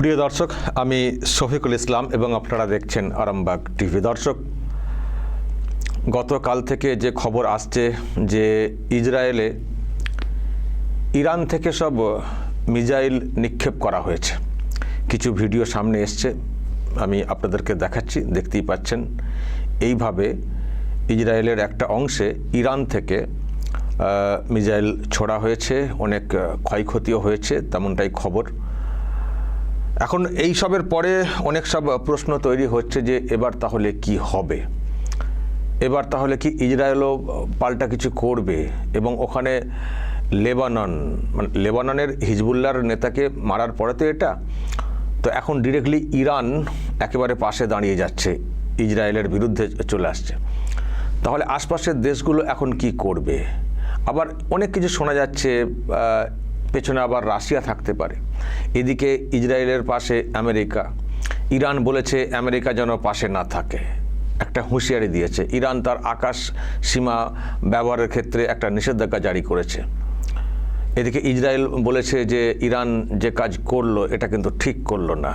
প্রিয় দর্শক, আমি শফিকুল ইসলাম এবং আপনারা দেখছেন আরামবাগ টিভি। দর্শক, গতকাল থেকে যে খবর আসছে যে ইসরায়েলে ইরান থেকে সব মিজাইল নিক্ষেপ করা হয়েছে। কিছু ভিডিও সামনে এসছে, আমি আপনাদেরকে দেখাচ্ছি, দেখতেই পাচ্ছেন। এইভাবে ইসরায়েলের একটা অংশে ইরান থেকে মিজাইল ছোড়া হয়েছে, অনেক ক্ষয়ক্ষতিও হয়েছে, তেমনটাই খবর। এখন এই সবের পরে অনেক সব প্রশ্ন তৈরি হচ্ছে যে এবার তাহলে কি হবে? এবার তাহলে কি ইসরায়েলও পাল্টা কিছু করবে? এবং ওখানে লেবানন মানে লেবাননের হিজবুল্লার নেতাকে মারার পরে তো এটা, তো এখন ডিরেক্টলি ইরান একেবারে পাশে দাঁড়িয়ে যাচ্ছে, ইসরায়েলের বিরুদ্ধে চলে আসছে। তাহলে আশপাশের দেশগুলো এখন কি করবে? আবার অনেক কিছু শোনা যাচ্ছে পেছনে আবার রাশিয়া থাকতে পারে। এদিকে ইসরায়েলের পাশে আমেরিকা। ইরান বলেছে আমেরিকা যেন পাশে না থাকে। একটা হুঁশিয়ারি দিয়েছে। ইরান তার আকাশ সীমা ব্যবহারের ক্ষেত্রে একটা নিষেধাজ্ঞা জারি করেছে। এদিকে ইসরায়েল বলেছে যে ইরান যে কাজ করল, এটা কিন্তু ঠিক করল না।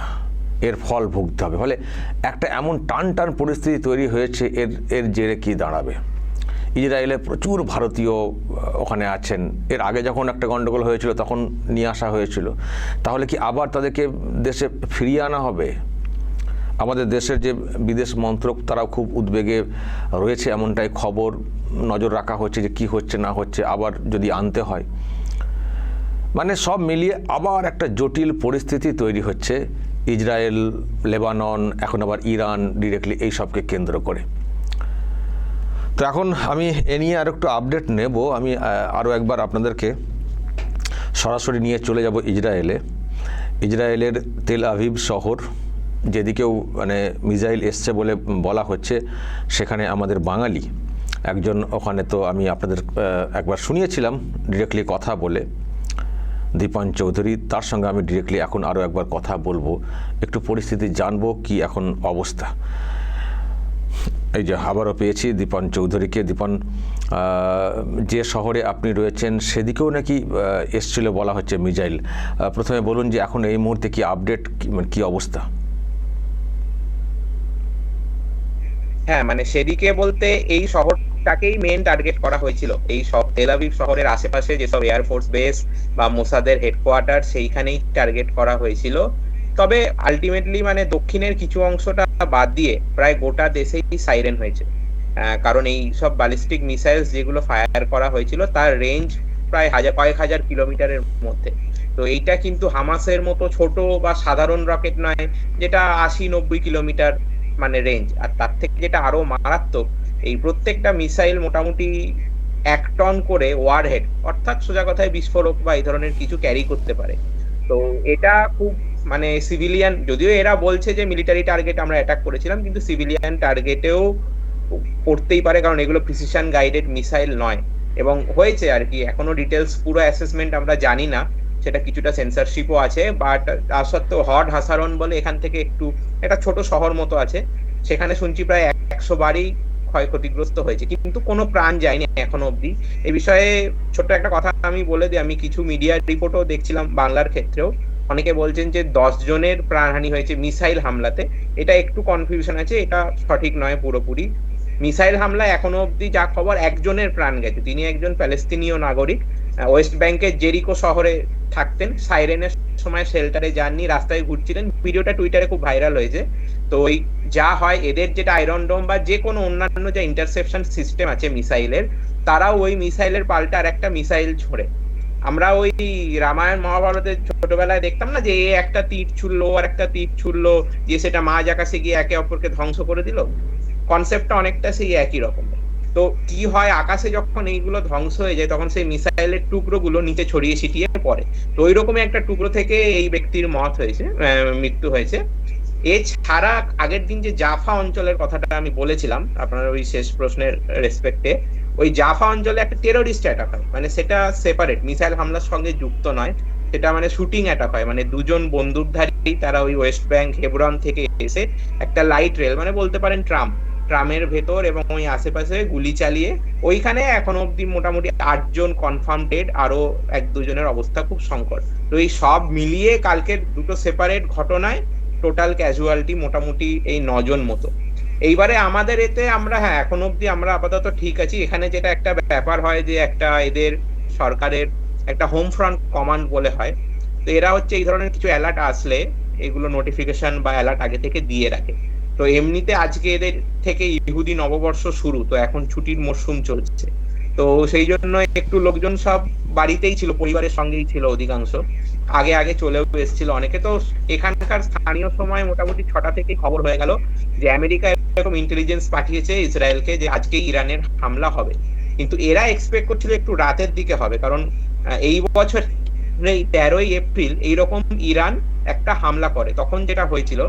এর ফল ভুগতে হবে। ফলে একটা এমন টান টান পরিস্থিতি তৈরি হয়েছে, এর এর জেরে কি দাঁড়াবে? ইসরায়েলে প্রচুর ভারতীয় ওখানে আছেন। এর আগে যখন একটা গণ্ডগোল হয়েছিল, তখন নিয়ে আসা হয়েছিল। তাহলে কি আবার তাদেরকে দেশে ফিরিয়ে আনা হবে? আমাদের দেশের যে বিদেশ মন্ত্রক, তারাও খুব উদ্বেগে রয়েছে। এমনটাই খবর নজর রাখা হচ্ছে যে কি হচ্ছে, না হচ্ছে, আবার যদি আনতে হয়। মানে সব মিলিয়ে আবার একটা জটিল পরিস্থিতি তৈরি হচ্ছে। ইসরায়েল, লেবানন, এখন আবার ইরান ডিরেক্টলি এই সবকে কেন্দ্র করে। তো এখন আমি এ নিয়ে আর একটু আপডেট নেব। আমি আরও একবার আপনাদেরকে সরাসরি নিয়ে চলে যাব ইসরায়েলে ইসরায়েলের তেল আভিভ শহর, যেদিকেও মানে মিসাইল এসছে বলে বলা হচ্ছে, সেখানে আমাদের বাঙালি। একজন ওখানে তো আমি আপনাদের একবার শুনিয়েছিলাম ডিরেক্টলি কথা বলে। দীপান চৌধুরী, তার সঙ্গে আমি ডিরেক্টলি এখন আরও একবার কথা বলব। একটু পরিস্থিতি জানব কি এখন অবস্থা। এই যে আবারও পেয়েছি দীপন চৌধুরীকে। দীপন যে শহরে আপনি রয়েছেন সেদিকেও নাকি এসছিল বলা হচ্ছে মিজাইল। প্রথমে বলুন যে এখন এই মুহূর্তে কি আপডেট মানে কি অবস্থা? হ্যাঁ মানে সেদিকে বলতে এই শহরটাকেই মেন টার্গেট করা হয়েছিল। এই সব তেলাভিভ শহরের আশেপাশে যেসব এয়ারফোর্স বেস বা মোসাদের হেডকোয়ার্টার সেইখানেই টার্গেট করা হয়েছিল। তবে আলটিমেটলি মানে দক্ষিণের কিছু অংশটা বাদ দিয়ে প্রায় গোটা দেশেই সাইরেন হয়েছে। কারণ এই সব ব্যালিস্টিক মিসাইলস যেগুলো ফায়ার করা হয়েছিল, তার রেঞ্জ প্রায় হাজার, কয়েক হাজার কিলোমিটারের মধ্যে। তো এইটা কিন্তু হামাসের মতো ছোট বা সাধারণ রকেট নয়, যেটা আশি, নব্বই কিলোমিটার মানে রেঞ্জ আর তার থেকে যেটা আরও মারাত্মক, এই প্রত্যেকটা মিসাইল মোটামুটি এক টন করে ওয়ারহেড অর্থাৎ সোজা কথায় বিস্ফোরক বা এই ধরনের কিছু ক্যারি করতে পারে। তো এটা খুব মানে সিভিলিয়ান যদিও এরা বলছে যে মিলিটারি টার্গেট আমরা অ্যাটাক করেছিলাম, কিন্তু সিভিলিয়ান টার্গেটেও পড়তেই পারে, কারণ এগুলো প্রিসিশন গাইডেড মিসাইল নয়। এবং হয়েছে আর কি, এখনও ডিটেলস পুরো অ্যাসেসমেন্ট আমরা জানি না, সেটা কিছুটা সেন্সরশিপও আছে বাট তার সত্ত্বেও হট হাসারন বলে এখান থেকে একটু, একটা ছোট শহর মতো আছে, সেখানে শুনছি প্রায় একশো বাড়ি ক্ষয়ক্ষতিগ্রস্ত হয়েছে, কিন্তু কোনো প্রাণ যায়নি এখনও অবধি। এ বিষয়ে ছোট্ট একটা কথা আমি বলে দিই, আমি কিছু মিডিয়ার রিপোর্টও দেখছিলাম বাংলার ক্ষেত্রেও। অনেকে বলছেন যে দশ জনের প্রাণহানি হয়েছে মিসাইল হামলাতে। এটা একটু কনফিউশন আছে, এটা সঠিক নয় পুরোপুরি। মিসাইল হামলায় এখনও অবধি যা খবর, একজনের প্রাণ গেছে। তিনি একজন প্যালেস্তিনীয় নাগরিক। ওয়েস্ট ব্যাংকের জেরিকো শহরে থাকতেন। সাইরেনের সময় শেল্টারে যাননি, রাস্তায় ঘুরছিলেন। ভিডিওটা টুইটারে খুব ভাইরাল হয়েছে। তো ওই যা হয়, এদের যেটা আয়রন ডোম বা যে কোনো অন্যান্য যে ইন্টারসেপশন সিস্টেম আছে মিসাইলের, তারাও ওই মিসাইলের পাল্টা আর একটা মিসাইল ছোড়ে আমরা ওই রামায়ণ মহাভারতের ছোটবেলায় দেখতাম না যে এ একটা তীর ছুড়লো, আর একটা তীর ছুড়লো, যে সেটা মাঝ আকাশে গিয়ে একে অপরকে ধ্বংস করে দিল? কনসেপ্টটা অনেকটা সেই একই রকম। তো কি হয়, আকাশে যখন এইগুলো ধ্বংস হয়ে যায়, তখন সেই মিসাইলের টুকরোগুলো নিচে ছড়িয়ে ছিটিয়ে পড়ে। তো ওই রকমই একটা টুকরো থেকে এই ব্যক্তির মত হয়েছে মৃত্যু হয়েছে। এছাড়া আগের দিন যে জাফা অঞ্চলের কথাটা আমি বলেছিলাম, আপনার ওই শেষ প্রশ্নের রেসপেক্টে ওই জাফা অঞ্চলে একটা টেরোরিস্ট অ্যাটাক হয়। মানে সেটা সেপারেট মিসাইল হামলার সঙ্গে যুক্ত নয়। সেটা মানে শুটিং অ্যাটাক হয়। মানে দুজন বন্দুকধারী, তারা ওই ওয়েস্ট ব্যাংক হেবরন থেকে এসে একটা লাইট রেল মানে বলতে পারেন ট্রাম, ট্রামের ভেতর এবং ওই আশেপাশে গুলি চালিয়ে, ওইখানে এখনও অব্দি মোটামুটি আটজন কনফার্ম ডেড আরও এক দুজনের অবস্থা খুব সংকট। তো এই সব মিলিয়ে কালকের দুটো সেপারেট ঘটনায় টোটাল ক্যাজুয়ালিটি মোটামুটি এই নজন মতো। এইবারে আমাদের এতে আমরা হ্যাঁ এখন অব্দি আমরা আপাতত ঠিক আছি। এখানে যেটা একটা ব্যাপার হয় যে একটা এদের সরকারের একটা হোম ফ্রন্ট কমান্ড বলে হয়। তো এরা হচ্ছে এই ধরনের কিছু অ্যালার্ট আসলে এগুলো নোটিফিকেশন বা অ্যালার্ট আগে থেকে দিয়ে রাখে। তো এমনিতে আজকে এদের থেকে ইহুদি নববর্ষ শুরু, তো এখন ছুটির মরশুম চলছে। তো সেই জন্য একটু লোকজন সব বাড়িতেই ছিল, পরিবারের সঙ্গেই ছিল অধিকাংশ। আগে আগে চলেও এসেছিল। অনেকে তো এখানকার স্থানীয় সময় মোটামুটি ছটা থেকে খবর হয়ে গেল যে আমেরিকা এরকম ইন্টেলিজেন্স পাঠিয়েছে ইসরায়েলকে যে আজকে ইরানের হামলা হবে। কিন্তু এরা এক্সপেক্ট করছিল একটু রাতের দিকে হবে কারণ এই বছর তেরোই এপ্রিল এইরকম ইরান একটা হামলা করে। তখন যেটা হয়েছিল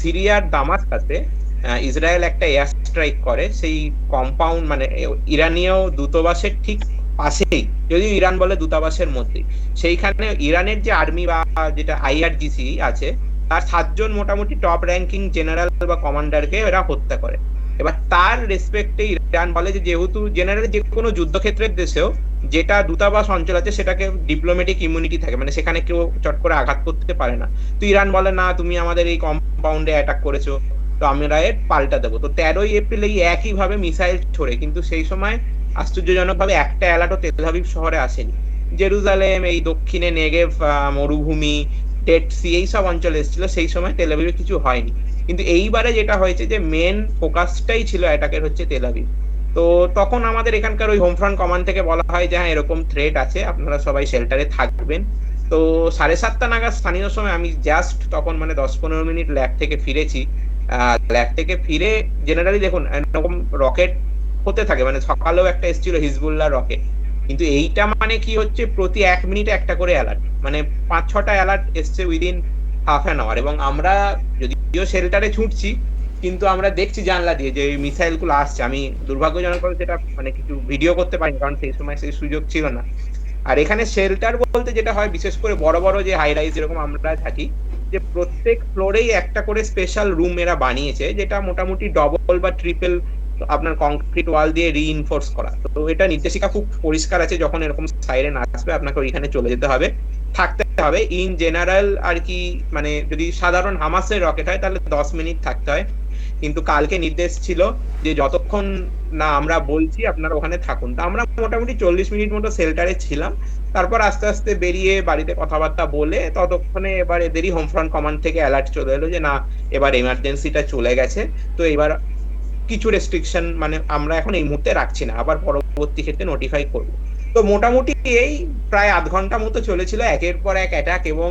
সিরিয়ার দামাসকাসে আহ, ইসরায়েল একটা এয়ার স্ট্রাইক করে। সেই কম্পাউন্ড মানে ইরানীয় দূতাবাসের ঠিক পাশেই, যদিও ইরান বলে দূতাবাসের মধ্যেই। সেইখানে ইরানের যে আর্মি বা যেটা আইআরজিসি আছে, তার সাতজন মোটামুটি টপ র্যাঙ্কিং জেনারেল বা কমান্ডারকে এরা হত্যা করে। এবার তার রেসপেক্টে ইরান বলে যে, যেহেতু জেনারেল যে কোনো যুদ্ধক্ষেত্রের দেশেও যেটা দূতাবাস অঞ্চল আছে, সেটাকে ডিপ্লোমেটিক ইমিউনিটি থাকে। মানে সেখানে কেউ চট করে আঘাত করতে পারে না। তো ইরান বলে, না, তুমি আমাদের এই কম্পাউন্ডে অ্যাটাক করেছ, তো আমরা এর পাল্টা দেবো। তো তেরোই এপ্রিল এই একই ভাবে মিসাইল ছড়ে। কিন্তু সেই সময় আশ্চর্যজনক ভাবে একটা অ্যালার্টও তেলহাবিব শহরে আসেনি। জেরুজালেম, এই দক্ষিণে নেগেভ মরুভূমি, টেট সি, এই সব অঞ্চলে এসেছিল, সেই সময় তেলাবিবে কিছু হয়নি। কিন্তু এইবারে যেটা হয়েছে যে মেন ফোকাসটাই ছিল অ্যাটাকের হচ্ছে তেলাবিব তো তখন আমাদের এখানকার ওই হোম ফ্রন্ট কমান্ড থেকে বলা হয় যে হ্যাঁ এরকম থ্রেট আছে, আপনারা সবাই শেল্টারে থাকবেন। তো সাড়ে সাতটা নাগাদ স্থানীয় সময় আমি জাস্ট তখন মানে দশ পনেরো মিনিট ল্যাব থেকে ফিরেছি। ল্যাব থেকে ফিরে জেনারেলি দেখুন, এরকম রকেট হতে থাকে। মানে সকালেও একটা এসেছিল হিজবুল্লাহ রকেট। কিন্তু এইটা মানে কি হচ্ছে, প্রতি এক মিনিটে একটা করে অ্যালার্ট মানে পাঁচ, ছটা অ্যালার্ট এসছে উইদিন হাফ অ্যান আওয়ার এবং আমরা যদিও শেল্টারে ছুটছি, কিন্তু আমরা দেখছি জানলা দিয়ে যে মিসাইলগুলো আসছে। আমি দুর্ভাগ্যজনক সেটা মানে কিছু ভিডিও করতে পারিনি, কারণ সেই সময় সেই সুযোগ ছিল না। আর এখানে শেল্টার বলতে যেটা হয়, বিশেষ করে বড় বড় যে হাই রাইজ যেরকম আমরা থাকি, যে প্রত্যেক ফ্লোরেই একটা করে স্পেশাল রুম এরা বানিয়েছে, যেটা মোটামুটি ডবল বা ট্রিপল আপনার কংক্রিট ওয়াল দিয়ে রিইনফোর্স করা। তো এটা নির্দেশিকা খুব পরিষ্কার আছে, যখন এরকম সাইরেন আসবে, আপনাকে ওইখানে চলে যেতে হবে। থাকতে হবে। ইন জেনারেল আর কি মানে যদি সাধারণ হামাসের রকেট হয়, তাহলে দশ মিনিট থাকতে হয়। কিন্তু কালকে নির্দেশ ছিল যে যতক্ষণ না আমরা বলছি, আপনারা ওখানে থাকুন। তা আমরা মোটামুটি চল্লিশ মিনিট মতো শেল্টারে ছিলাম। তারপর আস্তে আস্তে বেরিয়ে বাড়িতে কথাবার্তা বলে ততক্ষণে এবার এদেরই হোম ফ্রন্ট কমান্ড থেকে অ্যালার্ট চলে এলো যে, না, এবার এমার্জেন্সিটা চলে গেছে। তো এবার কিছু রেস্ট্রিকশন মানে আমরা এখন এই মুহূর্তে রাখছি না, আবার পরবর্তী ক্ষেত্রে নোটিফাই করব। তো মোটামুটি এই প্রায় আধ ঘণ্টা মতো চলেছিল, একের পর এক অ্যাটাক এবং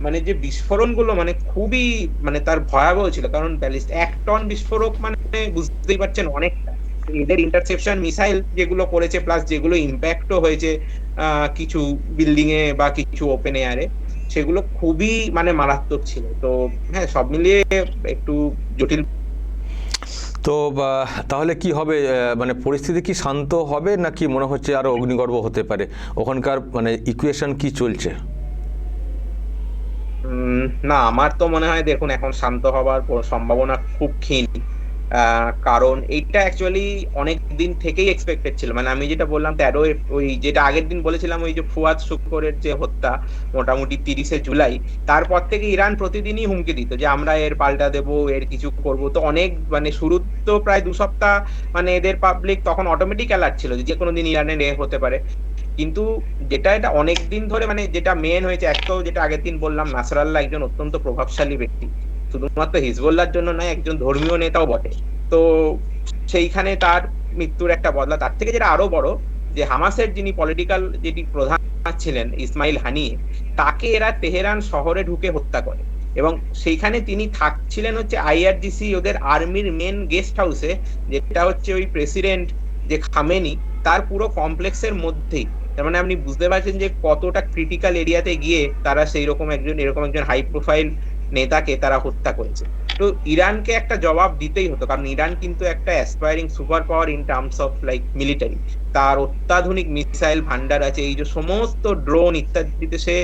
মানে যে বিস্ফোরণগুলো মানে খুবই মানে তার ভয়াবহ ছিল, কারণ ব্যালিস্ট এক টন বিস্ফোরক মানে বুঝতেই পারছেন অনেকটা। এদের ইন্টারসেপশন মিসাইল যেগুলো করেছে প্লাস যেগুলো ইম্প্যাক্টও হয়েছে কিছু বিল্ডিং এ বা কিছু ওপেন এয়ারে সেগুলো খুবই মানে মারাত্মক ছিল। তো হ্যাঁ সব মিলিয়ে একটু জটিল তো তাহলে কি হবে? মানে পরিস্থিতি কি শান্ত হবে নাকি মনে হচ্ছে আরও অগ্নিগর্ভ হতে পারে? ওখানকার মানে ইকুয়েশন কি চলছে? না, আমার তো মনে হয় দেখুন, এখন শান্ত হবার সম্ভাবনা খুব ক্ষীণ। কারণ এইটা অ্যাকচুয়ালি অনেক দিন থেকেই এক্সপেক্টেড ছিল। মানে আমি যেটা বললাম, তেরো ওই যেটা আগের দিন বলেছিলাম, ওই যে ফুয়াদ শুক্করের যে হত্যা, মোটামুটি তিরিশে জুলাই, তারপর থেকে ইরান প্রতিদিনই হুমকি দিত যে আমরা এর পাল্টা দেব, এর কিছু করব। তো অনেক মানে শুরু তো প্রায় দু সপ্তাহ মানে এদের পাবলিক তখন অটোমেটিক অ্যালার্ট ছিল যে কোনো দিন ইরানের এ হতে পারে। কিন্তু যেটা এটা অনেক দিন ধরে মানে যেটা মেন হয়েছে, এক তো যেটা আগের দিন বললাম, নাসরাল্লাহ একজন অত্যন্ত প্রভাবশালী ব্যক্তি। শুধুমাত্র হিজবুল্লাহর জন্য নয়, একজন ধর্মীয় নেতাও বটে। তো সেইখানে তার মৃত্যুর একটা বদলা। তার থেকে যেটা আরও বড়, যে হামাসের যিনি পলিটিক্যাল যেটি প্রধান ছিলেন, ইসমাইল হানি, তাকে এরা তেহরান শহরে ঢুকে হত্যা করে। এবং সেইখানে তিনি থাকছিলেন হচ্ছে আইআরজিসি ওদের আর্মির মেন গেস্ট হাউসে যেটা হচ্ছে ওই প্রেসিডেন্ট যে খামেনি, তার পুরো কমপ্লেক্সের মধ্যেই। তার মানে আপনি বুঝতে পারছেন যে কতটা ক্রিটিক্যাল এরিয়াতে গিয়ে তারা সেই রকম একজন, এরকম একজন হাই প্রোফাইল নেতাকে তারা হত্যা করেছে। তো ইরানকে একটা জবাব দিতেই হতো, কারণ ইরান কিন্তু একটা aspiring super power in terms of like military তার অত্যাধুনিক মিসাইল ভান্ডার আছে, এই যে সমস্ত ড্রোন ইত্যাদিতে সে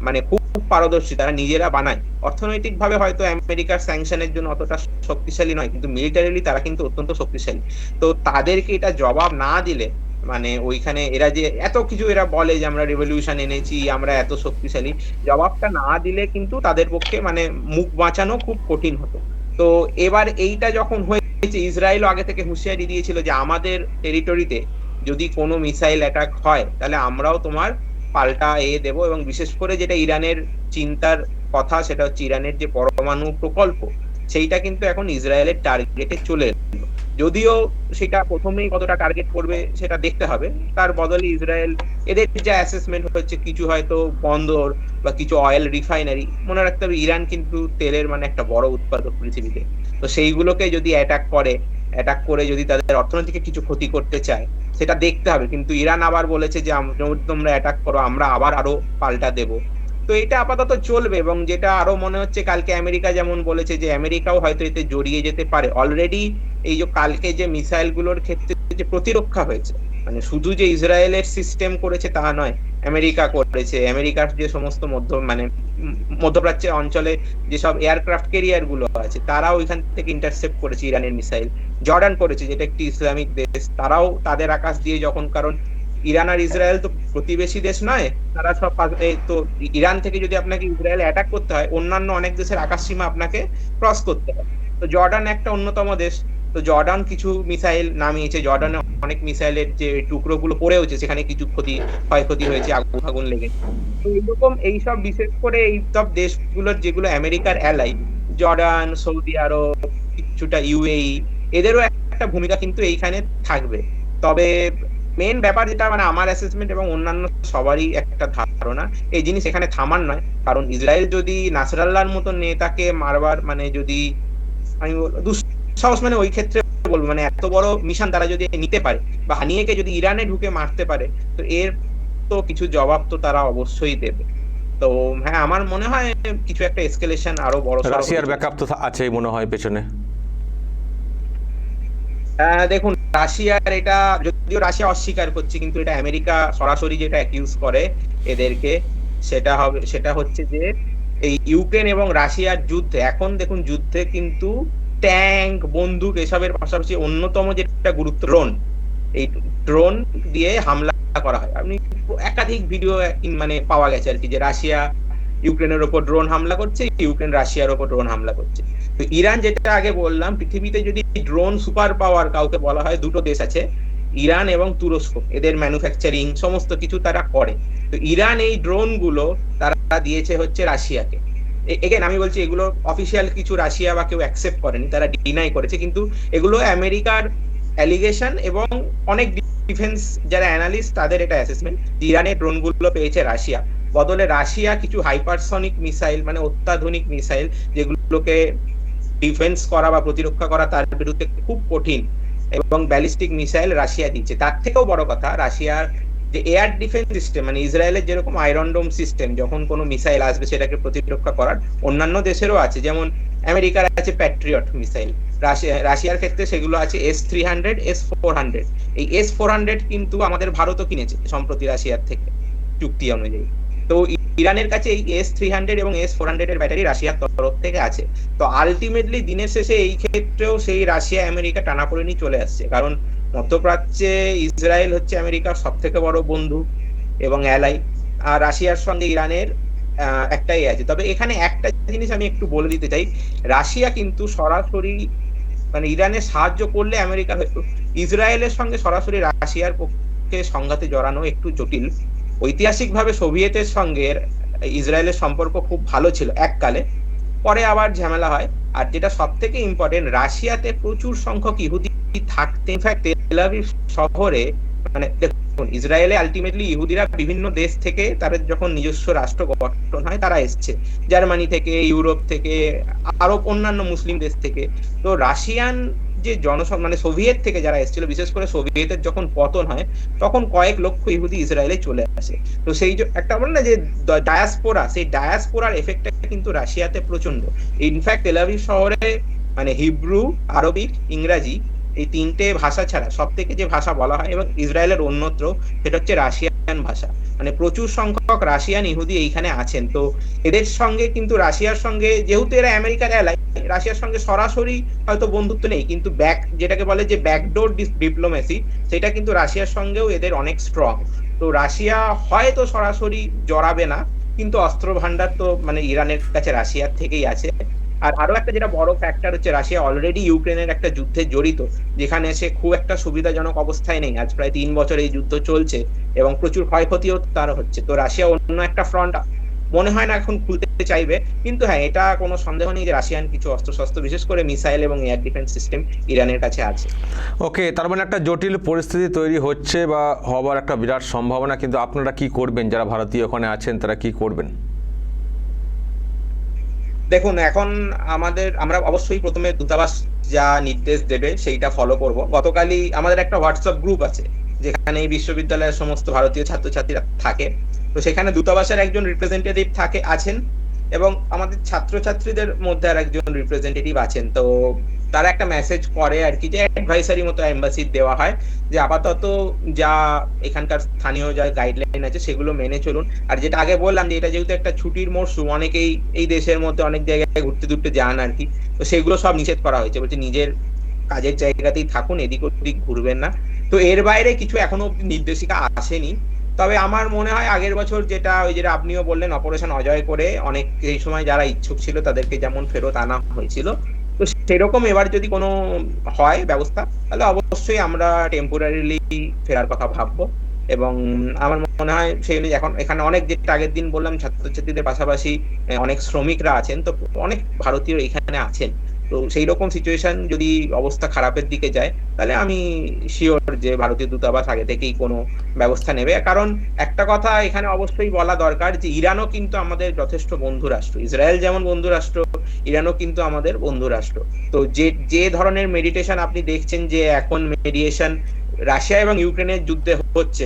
মানে খুব পারদর্শী, তারা নিজেরা বানায়। অর্থনৈতিকভাবে হয়তো আমেরিকার স্যাংশনের জন্য অতটা শক্তিশালী নয়, কিন্তু মিলিটারিলি তারা কিন্তু অত্যন্ত শক্তিশালী। তো তাদেরকে এটা জবাব না দিলে মানে ওইখানে এরা যে এত কিছু এরা বলে যে আমরা রেভলিউশন এনেছি, আমরা এত শক্তিশালী। জবাবটা না দিলে কিন্তু তাদের পক্ষে মানে মুখ বাঁচানো খুব কঠিন হতো। তো এবার এইটা যখন হয়েছে, ইসরায়েলও আগে থেকে হুঁশিয়ারি দিয়েছিল যে আমাদের টেরিটরিতে যদি কোনো মিসাইল অ্যাটাক হয়, তাহলে আমরাও তোমার পাল্টা এ দেব এবং বিশেষ করে যেটা ইরানের চিন্তার কথা, সেটা হচ্ছে ইরানের যে পরমাণু প্রকল্প, সেইটা কিন্তু এখন ইসরায়েলের টার্গেটে চলে যদিও সেটা প্রথমেই কতটা টার্গেট করবে সেটা দেখতে হবে। তার বদলে ইসরায়েল, এদের যে অ্যাসেসমেন্ট হচ্ছে কিছু হয়তো বন্দর বা কিছু অয়েল রিফাইনারি মনে রাখতে হবে ইরান কিন্তু তেলের মানে একটা বড় উৎপাদক পৃথিবীতে। তো সেইগুলোকে যদি অ্যাটাক করে অ্যাটাক করে যদি তাদের অর্থনীতিকে কিছু ক্ষতি করতে চায়, সেটা দেখতে হবে। কিন্তু ইরান আবার বলেছে যে তোমরা অ্যাটাক করো, আমরা আবার আরও পাল্টা দেব। তো এটা আপাতত চলবে এবং যেটা আরও মনে হচ্ছে কালকে আমেরিকা যেমন বলেছে যে আমেরিকাও হয়তো এতে জড়িয়ে যেতে পারে। অলরেডি এই যে কালকে যে মিসাইলগুলোর ক্ষেত্রে যে প্রতিরক্ষা হয়েছে মানে শুধু যে ইসরায়েলের সিস্টেম করেছে তা নয়, আমেরিকা করেছে। আমেরিকার যে সমস্ত মধ্য মানে মধ্যপ্রাচ্যের অঞ্চলে যেসব এয়ারক্রাফট ক্যারিয়ারগুলো আছে, তারাও ওইখান থেকে ইন্টারসেপ্ট করেছে ইরানের মিসাইল জর্ডান করেছে, যেটা একটি ইসলামিক দেশ। তারাও তাদের আকাশ দিয়ে যখন কারণ ইরান আর ইসরায়েল তো প্রতিবেশী দেশ নয়, তারা সব তো ইরান থেকে যদি আপনাকে ইসরায়েল অ্যাটাক করতে হয়, অন্যান্য অনেক দেশের আকাশ সীমা আপনাকে ক্রস করতে হয় তো জর্ডান একটা অন্যতম দেশ। তো জর্ডান কিছু মিসাইল নামিয়েছে। জর্ডানে অনেক মিসাইলের যে টুকরোগুলো পড়েওছে সেখানে কিছু ক্ষতি, ক্ষয়ক্ষতি হয়েছে, আগুন আগুন লেগে তো এইরকম এইসব বিশেষ করে এইসব দেশগুলোর যেগুলো আমেরিকার অ্যালাই জর্ডান, সৌদি আরব, কিছুটা ইউএই এদেরও একটা ভূমিকা কিন্তু এইখানে থাকবে। তবে মেন ব্যাপার যেটা মানে আমার অ্যাসেসমেন্ট এবং অন্যান্য সবারই একটা ধারণা এই জিনিস এখানে থামার নয়। কারণ ইসরায়েল যদি নাসরাল্লাহর মতো নেতাকে মারবার মানে যদি আমি দুঃসাহস মানে ওই ক্ষেত্রে বলব মানে এত বড় মিশন তারা যদি নিতে পারে বা হানিয়েকে যদি ইরানে ঢুকে মারতে পারে তো এর তো কিছু জবাব তো তারা অবশ্যই দেবে। তো হ্যাঁ আমার মনে হয় কিছু একটা এসকেলেশন আরও বড় রাশিয়ার ব্যাকআপ তো আছেই মনে হয় পেছনে। দেখুন, রাশিয়ার এটা, যদিও রাশিয়া অস্বীকার করছে, কিন্তু এটা আমেরিকা সরাসরি যেটা অ্যাকিউজ করে এদেরকে, সেটা হবে, সেটা হচ্ছে যে, এই ইউক্রেন এবং রাশিয়ার যুদ্ধে, এখন দেখুন যুদ্ধে কিন্তু ট্যাঙ্ক, বন্দুক এসবের পাশাপাশি অন্যতম যেটা গুরুত্ব, ড্রোন, এই ড্রোন দিয়ে হামলা করা হয়। আপনি একাধিক ভিডিও মানে পাওয়া গেছে আর কি, যে রাশিয়া ইউক্রেনের ওপর ড্রোন হামলা করছে, ইউক্রেন রাশিয়ার ওপর ড্রোন হামলা করছে। তো ইরান যেটা আগে বললাম, পৃথিবীতে যদি ড্রোন সুপার পাওয়ার কাউকে বলা হয়, দুটো দেশ আছে, ইরান এবং তুরস্ক, এদের ম্যানুফ্যাকচারিং সমস্ত কিছু তারা করে। তো ইরান এই ড্রোনগুলো তারা দিয়েছে হচ্ছে রাশিয়াকে। এগেন আমি বলছি এগুলো অফিসিয়াল কিছু রাশিয়া বা কেউ অ্যাকসেপ্ট করেনি, তারা ডিনাই করেছে, কিন্তু এগুলো আমেরিকার অ্যালিগেশন এবং অনেক ডিফেন্স যারা অ্যানালিস্ট তাদের এটা অ্যাসেসমেন্ট ইরানের ড্রোনগুলো পেয়েছে রাশিয়া। বদলে রাশিয়া কিছু হাইপারসনিক মিসাইল মানে অত্যাধুনিক মিসাইল যেগুলোকে ডিফেন্স করা বা প্রতিরক্ষা করা তার বিরুদ্ধে খুব কঠিন এবং ব্যালিস্টিক মিসাইল রাশিয়া দিচ্ছে। তার থেকেও বড় কথা, রাশিয়ার যে এয়ার ডিফেন্স সিস্টেম মানে ইসরায়েলের যেরকম আয়রনডোম সিস্টেম, যখন কোনো মিসাইল আসবে সেটাকে প্রতিরক্ষা করার অন্যান্য দেশেরও আছে। যেমন আমেরিকার আছে প্যাট্রিয়ট মিসাইল রাশিয়া রাশিয়ার ক্ষেত্রে সেগুলো আছে S three hundred, S four hundred. এই এস ফোর হান্ড্রেড কিন্তু আমাদের ভারতও কিনেছে সম্প্রতি রাশিয়ার থেকে চুক্তি অনুযায়ী। তো ইরানের কাছে এই এস থ্রি হান্ড্রেড এবং এস ফোর হান্ড্রেড এর ব্যাটারি রাশিয়ার তরফ থেকে আছে। তো আলটিমেটলি দিনের শেষে এই ক্ষেত্রেও সেই রাশিয়া আমেরিকা টানাপোড়েনই চলে আসছে। কারণ মধ্যপ্রাচ্যে ইসরায়েল হচ্ছে আমেরিকার সব থেকে বড় বন্ধু এবং অ্যালাই আর রাশিয়ার সঙ্গে ইরানের একটাই আছে তবে এখানে একটা জিনিস আমি একটু বলে দিতে চাই। রাশিয়া কিন্তু সরাসরি মানে ইরানের সাহায্য করলে আমেরিকা হয়তো ইসরায়েলের সঙ্গে সরাসরি রাশিয়ার পক্ষে সংঘাতে জড়ানো একটু জটিল। ঐতিহাসিকভাবে সোভিয়েতের সঙ্গে ইসরায়েলের সম্পর্ক খুব ভালো ছিল এককালে। পরে আবার ঝামেলা হয়। আর যেটা সব থেকে ইম্পর্টেন্ট রাশিয়াতে প্রচুর সংখ্যক ইহুদি থাকতে ইনফ্যাক্ট তেলাভিভ শহরে মানে দেখুন, ইসরায়েলে আলটিমেটলি ইহুদিরা বিভিন্ন দেশ থেকে তাদের যখন নিজস্ব রাষ্ট্র গঠন হয়, তারা এসছে। জার্মানি থেকে, ইউরোপ থেকে আরও অন্যান্য মুসলিম দেশ থেকে। তো রাশিয়ান যে জনসং মানে সোভিয়েত থেকে যারা এসেছিল, বিশেষ করে সোভিয়েতের যখন পতন হয়, তখন কয়েক লক্ষ ইহুদি ইসরায়েলে চলে আসে। তো সেই যে একটা বলে না যে ডায়াসপোরা সেই ডায়াসপোরার এফেক্টটা কিন্তু রাশিয়াতে প্রচণ্ড ইনফ্যাক্ট তেলাভিভ শহরে মানে হিব্রু, আরবিক, ইংরাজি এই তিনটে ভাষা ছাড়া সব থেকে যে ভাষা বলা হয় এবং ইসরায়েলের অন্যত্র, সেটা হচ্ছে রাশিয়ান ভাষা। মানে প্রচুর সংখ্যক রাশিয়ান ইহুদি এইখানে আছেন। তো এদের সঙ্গে কিন্তু রাশিয়ার সঙ্গে, যেহেতু এরা আমেরিকার অ্যালাই রাশিয়ার সঙ্গে সরাসরি হয়তো বন্ধুত্ব নেই, কিন্তু ব্যাক যেটাকে বলে যে ব্যাকডোর ডিপ্লোমেসি সেটা কিন্তু রাশিয়ার সঙ্গেও এদের অনেক স্ট্রং তো রাশিয়া হয়তো সরাসরি জড়াবে না, কিন্তু অস্ত্র ভান্ডার তো মানে ইরানের কাছে রাশিয়ার থেকেই আছে। আর আরও একটা যেটা বড় ফ্যাক্টর হচ্ছে রাশিয়া অলরেডি ইউক্রেনের একটা যুদ্ধে জড়িত, যেখানে সে খুব একটা সুবিধাজনক অবস্থায় নেই। আজ প্রায় তিন বছর এই যুদ্ধ চলছে এবং প্রচুর ক্ষয়ক্ষতিও তার হচ্ছে। তো রাশিয়া অন্য একটা ফ্রন্ট মনে হয় না এখন খুলতে চাইবে, কিন্তু হ্যাঁ এটা কোনো সন্দেহ নেই যে রাশিয়ান কিছু অস্ত্রশস্ত্র, বিশেষ করে মিসাইল এবং এয়ার ডিফেন্স সিস্টেম ইরানের কাছে আছে। ওকে, তার মানে একটা জটিল পরিস্থিতি তৈরি হচ্ছে বা হবার একটা বিরাট সম্ভাবনা, কিন্তু আপনারা কি করবেন? যারা ভারতীয় ওখানে আছেন, তারা কি করবেন? দেখুন, এখন আমাদের, আমরা অবশ্যই প্রথমে দূতাবাস যা নির্দেশ দেবে সেইটা ফলো করব। গতকালই আমাদের একটা হোয়াটসঅ্যাপ গ্রুপ আছে যেখানে এই বিশ্ববিদ্যালয়ের সমস্ত ভারতীয় ছাত্রছাত্রীরা থাকে। তো সেখানে দূতাবাসের একজন রিপ্রেজেন্টেটিভ থাকে, আছেন এবং আমাদের ছাত্রছাত্রীদের মধ্যে আর একজন রিপ্রেজেন্টেটিভ আছেন। তো তারা একটা মেসেজ করে আর কি, যে অ্যাডভাইসারি মতো এম্বাসি দেওয়া হয়, যে আপাতত যা এখানকার স্থানীয় যা গাইডলাইন আছে সেগুলো মেনে চলুন। আর যেটা আগে বললাম যে এটা যেহেতু একটা ছুটির মরশুম অনেকেই এই দেশের মধ্যে অনেক জায়গায় ঘুরতে ঘুরতে যান আর কি। তো সেগুলো সব নিষেধ করা হয়েছে, বলছে নিজের কাজের জায়গাতেই থাকুন, এদিক ওদিক ঘুরবেন না। তো এর বাইরে কিছু এখনও নির্দেশিকা আসেনি। তবে আমার মনে হয় আগের বছর যেটা, ওই যেটা আপনিও বললেন অপারেশন অজয় করে অনেক, এই সময় যারা ইচ্ছুক ছিল তাদেরকে যেমন ফেরত আনা হয়েছিল সেরকম এবার যদি কোনো হয় ব্যবস্থা, তাহলে অবশ্যই আমরা টেম্পোরারিলি ফেরার কথা ভাববো। এবং আমার মনে হয় সেই এখন, এখানে অনেক যেটা আগের দিন বললাম, ছাত্রছাত্রীদের পাশাপাশি অনেক শ্রমিকরা আছেন, তো অনেক ভারতীয় এখানে আছেন। তো সেই রকম সিচুয়েশন যদি অবস্থা খারাপের দিকে যায়, তাহলে আমি শিওর যে ভারতীয় দূতাবাস আগে থেকেই কোনো ব্যবস্থা নেবে। কারণ একটা কথা এখানে অবশ্যই বলা দরকার যে ইরানও কিন্তু আমাদের যথেষ্ট বন্ধু রাষ্ট্র। ইসরায়েল যেমন বন্ধু রাষ্ট্র, ইরানও কিন্তু আমাদের বন্ধু রাষ্ট্র। তো যে যে ধরনের মেডিটেশন আপনি দেখছেন যে এখন মেডিয়েশন রাশিয়া এবং ইউক্রেনের যুদ্ধে হচ্ছে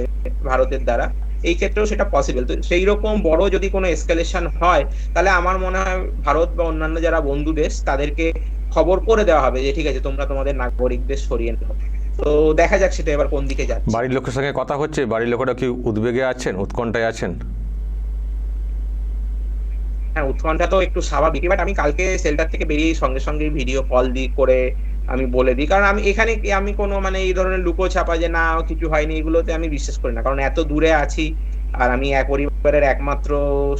ভারতের দ্বারা, এই ক্ষেত্রেও সেটা পসিবল তো সেই রকম বড় যদি কোনো এসকালেশন হয়, তাহলে আমার মনে হয় ভারত বা অন্যান্য যারা বন্ধু দেশ, তাদেরকে খবর করে দেওয়া হবে যে ঠিক আছে তোমরা তোমাদের নাগরিকদের সরিয়ে নাও। তো দেখা যাক সেটা এবার কোন দিকে যাচ্ছে। বাড়ির লোকের সঙ্গে কথা হচ্ছে? বাড়ির লোকেরা কি উদ্বেগে আছেন? উৎকণ্ঠায় আছেন? হ্যাঁ উৎকণ্ঠা তো একটু স্বাভাবিক। বাট আমি কালকে সেল্টার থেকে বেরিয়ে সঙ্গে সঙ্গে ভিডিও কল দি করে আমি বলে দিই। কারণ আমি এখানে কি আমি কোনো মানে এই ধরনের লুকো ছাপা যে না কিছু হয়নি এগুলোতে আমি বিশ্বাস করি না। কারণ এত দূরে আছি আর আমি এক পরিবারের একমাত্র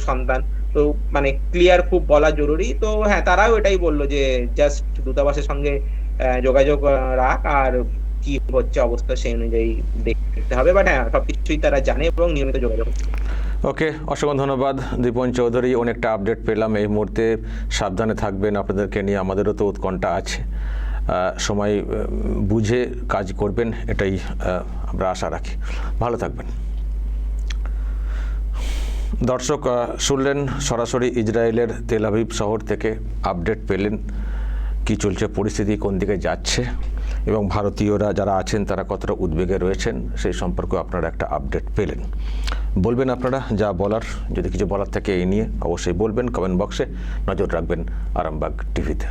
সন্তান। তো মানে ক্লিয়ার খুব বলা জরুরি। তো হ্যাঁ তারাও এটাই বলল যে জাস্ট দূতাবাসের সঙ্গে যোগাযোগ রাখ আর কি হচ্ছে অবস্থা সেই অনুযায়ী দেখতে হবে। বাট হ্যাঁ সবকিছুই তারা জানে এবং নিয়মিত যোগাযোগ। ওকে অসংখ্য ধন্যবাদ দীপন চৌধুরী। অনেকটা আপডেট পেলাম এই মুহূর্তে। সাবধানে থাকবেন আপনাদেরকে নিয়ে, আমাদেরও তো উৎকণ্ঠা আছে। সময় বুঝে কাজ করবেন, এটাই আমরা আশা রাখি। ভালো থাকবেন। দর্শক শুনলেন সরাসরি ইসরায়েলের তেল আভিভ শহর থেকে আপডেট পেলেন কি চলছে, পরিস্থিতি কোন দিকে যাচ্ছে এবং ভারতীয়রা যারা আছেন তারা কতটা উদ্বেগে রয়েছেন সেই সম্পর্কে আপনারা একটা আপডেট পেলেন। বলবেন আপনারা যা বলার, যদি কিছু বলার থাকে এই নিয়ে অবশ্যই বলবেন কমেন্ট বক্সে নজর রাখবেন আরামবাগ টিভিতে।